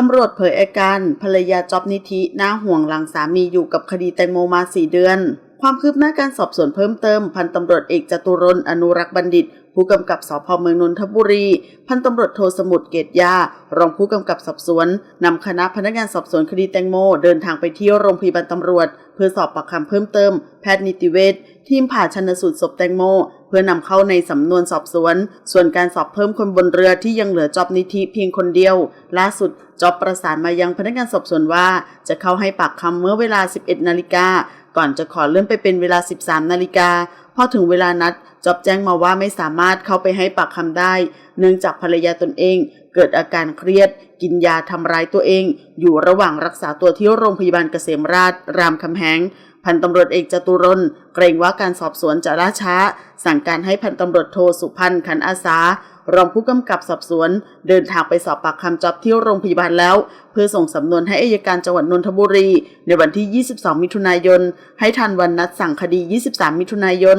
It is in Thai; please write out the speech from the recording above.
ตำรวจเผยอาการภรรยาจอบนิธิน่าห่วงหลังสามีอยู่กับคดีแตงโมมาสี่เดือน ความคืบหน้าการสอบสวนเพิ่มเติม พันตำรวจเอกจตุรนอนุรักษ์บัณฑิต ผู้กำกับสพเมืองนนทบุรี พันตำรวจโทสมุทรเกตยา รองผู้กำกับสอบสวนนำคณะพนักงานสอบสวนคดีแตงโม เดินทางไปที่โรงพยาบาลตำรวจ เพื่อสอบปากคำเพิ่มเติม แพทย์นิติเวช ทีมผ่าชนสูตรศพแตงโม เพื่อนำเข้าในสำนวนสอบสวน ส่วนการสอบเพิ่มคนบนเรือที่ยังเหลือจอบนิธิเพียงคนเดียว ล่าสุดจอบประสานมายังพนักงานสอบสวนว่า จะเข้าให้ปากคำเมื่อเวลา 11 นาฬิกาก่อนจะขอเลื่อนไปเป็นเวลา 13 นาฬิกาพอถึงเวลานัดจอบแจ้งมาว่าไม่สามารถเข้าไปให้ปากคำได้ เนื่องจากภรรยาตนเอง เกิดอาการเครียด กินยาทำร้ายตัวเอง อยู่ระหว่างรักษาตัวที่โรงพยาบาลเกษมราช รามคำแหงพันตำรวจเอกจตุรนเกรงว่าการสอบสวนจะล่าช้า สั่งการให้พันตำรวจโทสุพันธ์ขันอาสารองผู้กำกับสอบสวน เดินทางไปสอบปากคำจอบที่โรงพยาบาลแล้ว เพื่อส่งสำนวนให้อายการจังหวัดนนทบุรี ในวันที่ 22 มิถุนายน ให้ทันวันนัดสั่งคดี 23 มิถุนายน